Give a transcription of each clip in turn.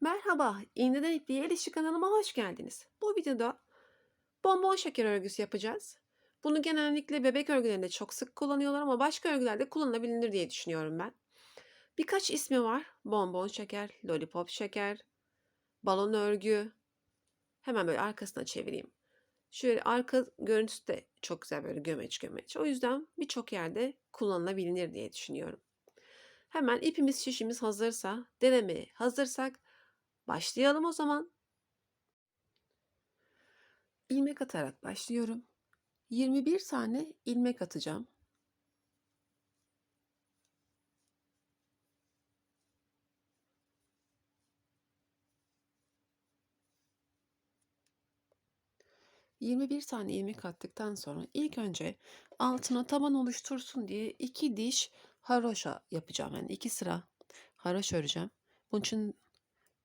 Merhaba, İğneden İpliğe İlişki kanalıma hoş geldiniz. Bu videoda bonbon şeker örgüsü yapacağız. Bunu genellikle bebek örgülerinde çok sık kullanıyorlar ama başka örgülerde kullanılabilir diye düşünüyorum ben. Birkaç ismi var. Bonbon şeker, lollipop şeker, balon örgü. Hemen böyle arkasına çevireyim. Şöyle arka görüntüsü de çok güzel böyle gömeç gömeç. O yüzden birçok yerde kullanılabilir diye düşünüyorum. Hemen ipimiz şişimiz hazırsa, denemeye hazırsak Başlayalım o zaman. İlmek atarak başlıyorum. 21 tane ilmek atacağım. ...21 tane ilmek attıktan sonra ilk önce altına taban oluştursun diye iki diş haroşa yapacağım. Yani iki sıra haroşa öreceğim. Bunun için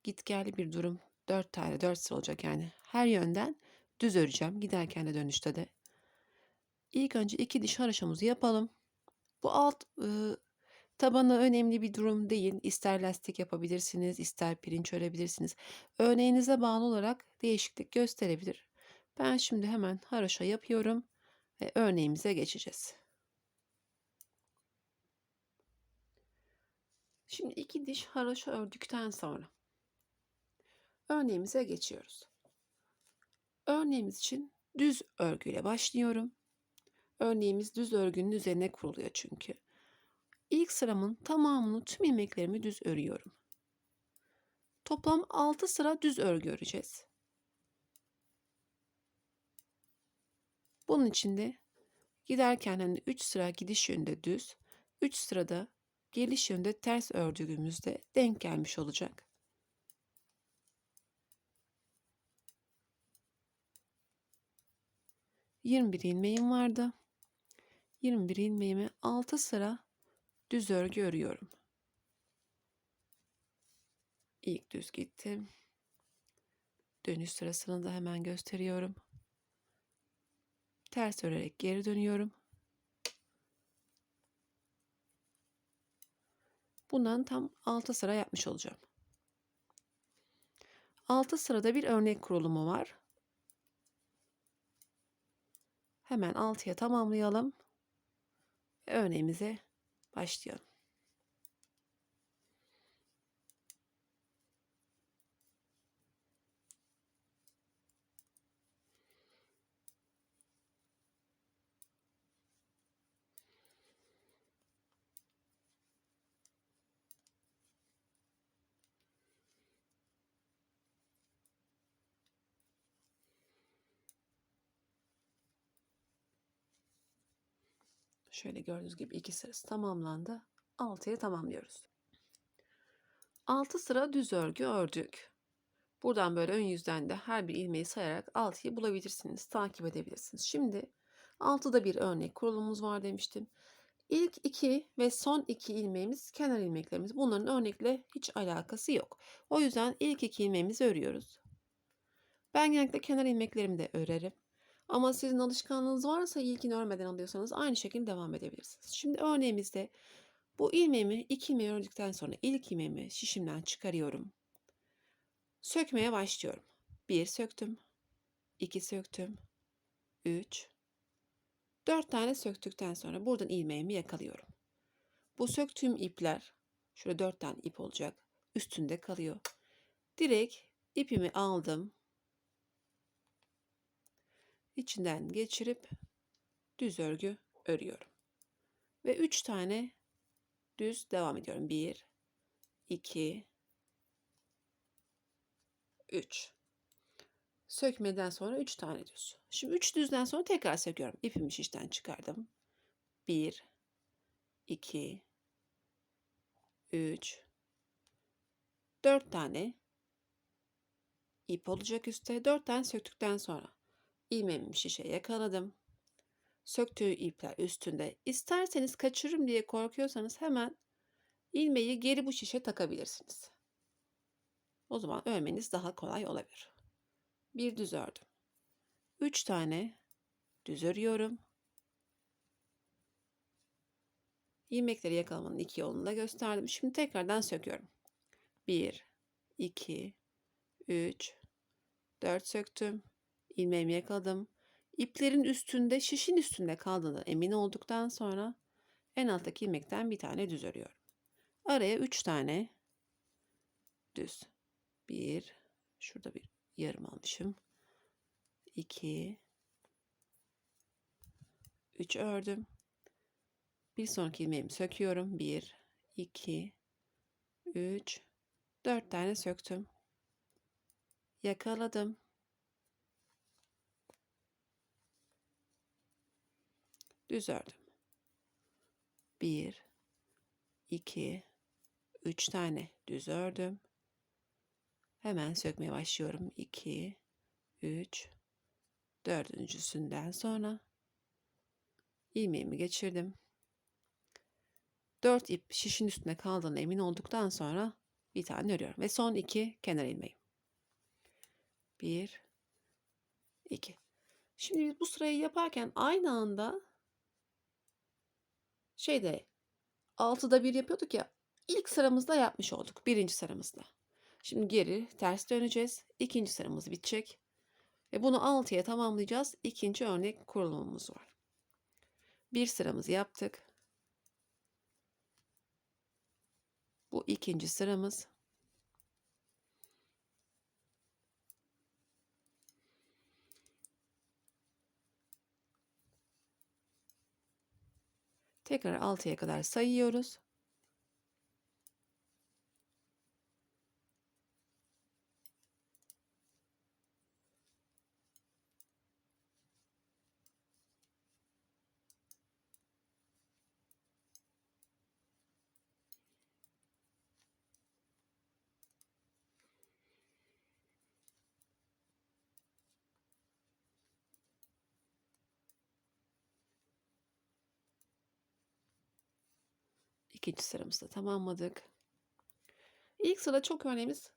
gitgelli bir durum. Dört tane, dört sıra olacak yani. Her yönden düz öreceğim. Giderken de dönüşte de. İlk önce iki diş haroşamızı yapalım. Bu alt e, tabanı önemli bir durum değil. İster lastik yapabilirsiniz, ister pirinç örebilirsiniz. Örneğinize bağlı olarak değişiklik gösterebilir. Ben şimdi hemen haroşa yapıyorum ve örneğimize geçeceğiz. Şimdi iki diş haroşa ördükten sonra örneğimize geçiyoruz. Örneğimiz için düz örgüyle başlıyorum. Örneğimiz düz örgünün üzerine kuruluyor çünkü. İlk sıramın tamamını tüm ilmeklerimi düz örüyorum. Toplam 6 sıra düz örgü öreceğiz. Bunun için de giderken hani 3 sıra gidiş yönünde düz, 3 sırada geliş yönünde ters ördüğümüzde denk gelmiş olacak. 21 ilmeğim vardı. 21 ilmeğimi 6 sıra düz örgü örüyorum. İlk düz gittim. Dönüş sırasını da hemen gösteriyorum. Ters örerek geri dönüyorum. Bundan tam 6 sıra yapmış olacağım. 6 sırada bir örnek kurulumu var. Hemen 6'ya tamamlayalım. Örneğimize başlayalım. Şöyle gördüğünüz gibi iki sırası tamamlandı. 6'ya tamamlıyoruz. 6 sıra düz örgü ördük. Buradan böyle ön yüzden de her bir ilmeği sayarak 6'yı bulabilirsiniz, takip edebilirsiniz. Şimdi 6'da bir örnek kurulumumuz var demiştim. İlk iki ve son iki ilmeğimiz kenar ilmeklerimiz. Bunların örnekle hiç alakası yok. O yüzden ilk iki ilmeğimizi örüyoruz. Ben genellikle kenar ilmeklerimi de örerim. Ama sizin alışkanlığınız varsa ilkini örmeden alıyorsanız aynı şekilde devam edebilirsiniz. Şimdi örneğimizde bu ilmeğimi iki ilmeği ördükten sonra ilk ilmeğimi şişimden çıkarıyorum. Sökmeye başlıyorum. Bir söktüm. iki söktüm. Üç. Dört tane söktükten sonra buradan ilmeğimi yakalıyorum. Bu söktüğüm ipler şöyle dört tane ip olacak. Üstünde kalıyor. Direkt ipimi aldım içinden geçirip düz örgü örüyorum. Ve 3 tane düz devam ediyorum. 1 2 3 Sökmeden sonra 3 tane düz. Şimdi 3 düzden sonra tekrar söküyorum. İpimi şişten çıkardım. 1 2 3 4 tane ip olacak üstte. 4 tane söktükten sonra ilmeğimi şişe yakaladım. Söktüğü ipler üstünde. İsterseniz kaçırırım diye korkuyorsanız hemen ilmeği geri bu şişe takabilirsiniz. O zaman örmeniz daha kolay olabilir. Bir düz ördüm. Üç tane düz örüyorum. ilmekleri yakalamanın iki yolunu da gösterdim. Şimdi tekrardan söküyorum. 1, 2, 3, 4 söktüm. İlmeğimi yakaladım. İplerin üstünde, şişin üstünde kaldığını emin olduktan sonra en alttaki ilmekten bir tane düz örüyorum. Araya 3 tane düz. 1, şurada bir yarım almışım. 2, 3 ördüm. Bir sonraki ilmeğimi söküyorum. 1, 2, 3, 4 tane söktüm. Yakaladım. Düz ördüm. 1, 2, 3 tane düz ördüm. Hemen sökmeye başlıyorum. 2, 3, dördüncüsünden sonra ilmeğimi geçirdim. 4 ip şişin üstünde kaldığına emin olduktan sonra bir tane örüyorum. Ve son iki kenar ilmeğim. 1, 2. Şimdi biz bu sırayı yaparken aynı anda şeyde 6'da 1 yapıyorduk ya ilk sıramızda yapmış olduk. Birinci sıramızda. Şimdi geri ters döneceğiz. İkinci sıramız bitecek. Ve bunu 6'ya tamamlayacağız. İkinci örnek kurulumumuz var. Bir sıramızı yaptık. Bu ikinci sıramız. Tekrar 6'ya kadar sayıyoruz. İkinci sıramızda tamamladık. İlk sıra çok örneğimiz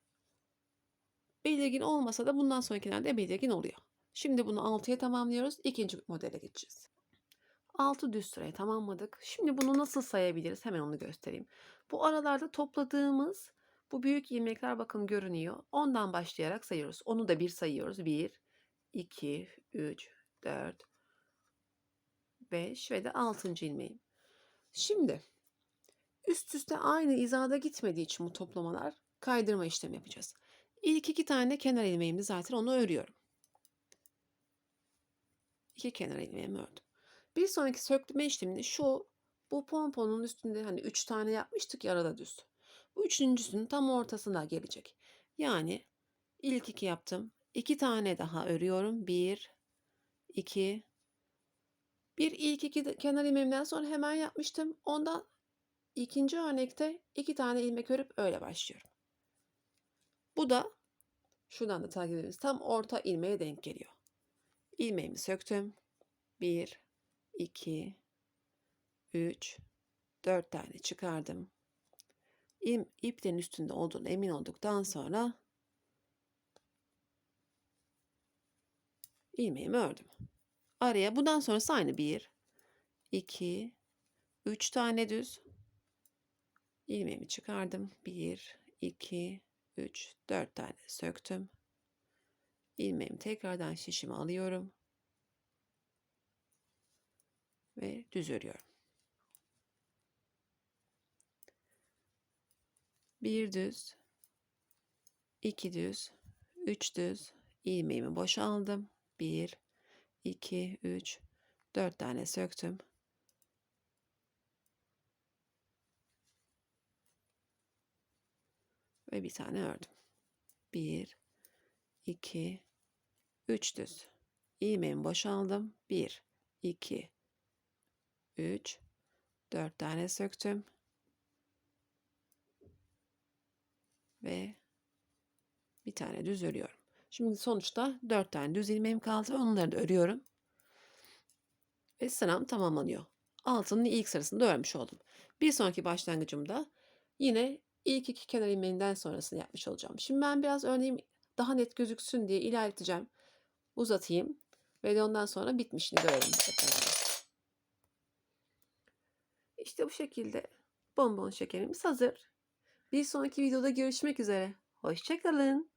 belirgin olmasa da bundan sonrakilerde belirgin oluyor. Şimdi bunu 6'ya tamamlıyoruz. İkinci modele geçeceğiz. 6 düz sırayı tamamladık. Şimdi bunu nasıl sayabiliriz? Hemen onu göstereyim. Bu aralarda topladığımız bu büyük ilmekler bakın görünüyor. Ondan başlayarak sayıyoruz. Onu da bir sayıyoruz. 1, 2, 3, 4, 5 ve de 6. ilmeğim. Şimdi üst üste aynı hizada gitmediği için bu toplamalar kaydırma işlemi yapacağız. İlk iki tane kenar ilmeğimdi zaten onu örüyorum. İki kenar ilmeğimi ördüm. Bir sonraki sökme işleminde şu bu pomponun üstünde hani üç tane yapmıştık ya arada düz. Bu üçüncüsünün tam ortasına gelecek. Yani ilk iki yaptım. İki tane daha örüyorum. Bir, iki. Bir ilk iki kenar ilmeğimden sonra hemen yapmıştım. Ondan ikinci örnekte iki tane ilmek örüp öyle başlıyorum. Bu da şuradan da takip edebiliriz. Tam orta ilmeğe denk geliyor. İlmeğimi söktüm. 1, 2, 3, 4 tane çıkardım. İp, iplerin üstünde olduğunu emin olduktan sonra ilmeğimi ördüm. Araya bundan sonrası aynı 1, 2, 3 tane düz. İlmeğimi çıkardım. 1, 2, 3, 4 tane söktüm. İlmeğimi tekrardan şişime alıyorum. Ve düz örüyorum. Bir düz, iki düz, üç düz, ilmeğimi boşa aldım. Bir, iki, üç, dört tane söktüm. Ve bir tane ördüm. Bir, iki, üç düz. İlmeğimi boşaldım. Bir, iki, üç, dört tane söktüm. Ve bir tane düz örüyorum. Şimdi sonuçta dört tane düz ilmeğim kaldı. Onları da örüyorum. Ve sıram tamamlanıyor. Altının ilk sırasını da örmüş oldum. Bir sonraki başlangıcımda yine ilk iki kenar ilmeğinden sonrasını yapmış olacağım. Şimdi ben biraz örneğim daha net gözüksün diye ilerleteceğim. Uzatayım. Ve de ondan sonra bitmişini görelim. İşte bu şekilde bonbon şekerimiz hazır. Bir sonraki videoda görüşmek üzere. Hoşça kalın.